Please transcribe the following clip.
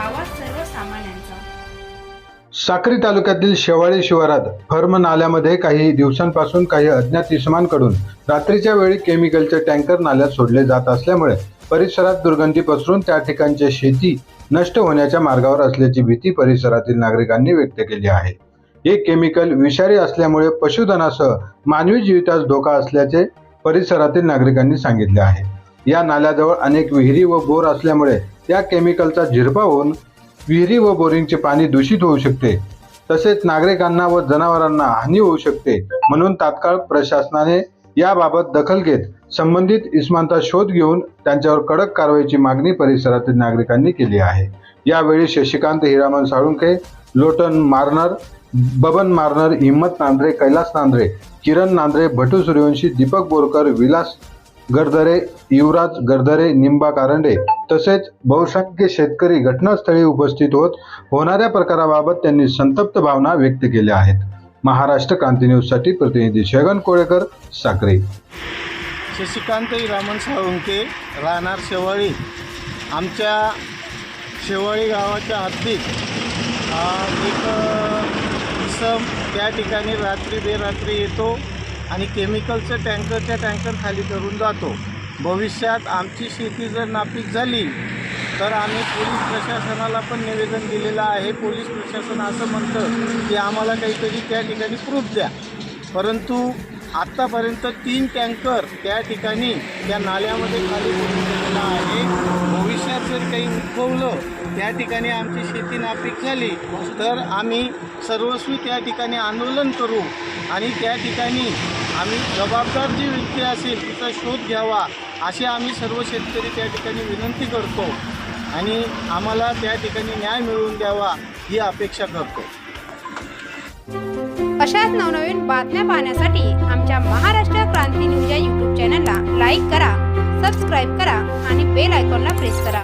आवाज सर्वसामान्यांचा. साक्री तालुक्यातील शेवाळी शिवारात फर्म नाल्यामध्ये काही दिवसांपासून काही अज्ञात इसमांकडून रात्रीच्या वेळी केमिकलचे टँकर नाल्यात सोडले जात असल्यामुळे परिसरात दुर्गंधी पसरून त्या ठिकाणची शेती नष्ट होण्याच्या मार्गावर असल्याची भीती परिसरातील नागरिकांनी व्यक्त केली आहे. हे केमिकल विषारी असल्यामुळे पशुधनासह मानवी जीवितास धोका असल्याचे परिसरातील नागरिकांनी सांगितले आहे. या नाल्याजवळ अनेक विहिरी व बोर असल्यामुळे या केमिकलचा झिरपा होऊन विहिरी व बोरिंगचे पाणी दूषित होऊ शकते. तसेच नागरिकांना व जनावरांना हानी होऊ शकते म्हणून तात्काळ प्रशासनाने याबाबत दखल घेत संबंधित इस्मांचा शोध घेऊन त्यांच्यावर कडक कारवाईची मागणी परिसरातील नागरिकांनी केली आहे. यावेळी शशिकांत हिरामन साळुंखे लोटन मारनर बबन मारनर हिम्मत नांद्रे कैलास नांद्रे किरण नांद्रे भटू सूर्यवंशी दीपक बोरकर विलास गरदरे युवराज गरदरे निंबा कारंडे तसेच बहुसंख्य शेतकरी घटनास्थळी उपस्थित होत होणाऱ्या प्रकाराबाबत त्यांनी संतप्त भावना व्यक्त केल्या आहेत. महाराष्ट्र क्रांती न्यूजसाठी प्रतिनिधी शेगन कोळेकर साखरे शशिकांत रामन साळुंके राहणार शेवाळी. आमच्या शेवाळी गावाच्या हद्दीत एक इसम त्या ठिकाणी रात्री बेरात्री येतो. आणि केमिकलचं टँकरच्या टँकर खाली करून जातो. भविष्यात आमची शेती जर नापीक झाली तर आम्ही पोलीस प्रशासनाला पण निवेदन दिलेलं आहे. पोलीस प्रशासन असं म्हणतं की आम्हाला काहीतरी त्या ठिकाणी प्रूफ द्या. परंतु आत्तापर्यंत तीन टँकर त्या ठिकाणी त्या नाल्यामध्ये खाली करून गेलेला आहे. भविष्यात जर काही उद्भवलं त्या ठिकाणी आमची शेती नापीक झाली तर आम्ही सर्वस्वी त्या ठिकाणी आंदोलन करू आणि त्या ठिकाणी आम्ही जबाबदार जी व्यक्ती असेल तिचा शोध घ्यावा असे आम्ही सर्व शेतकरी त्या ठिकाणी विनंती करतो. आणि आम्हाला त्या ठिकाणी न्याय मिळवून द्यावा ही अपेक्षा करतो. अशाच नवनवीन बातम्या पाहण्यासाठी आमच्या महाराष्ट्र क्रांती न्यूज या यूट्यूब चॅनलला लाईक करा सबस्क्राईब करा आणि बेल आयकॉनला प्रेस करा.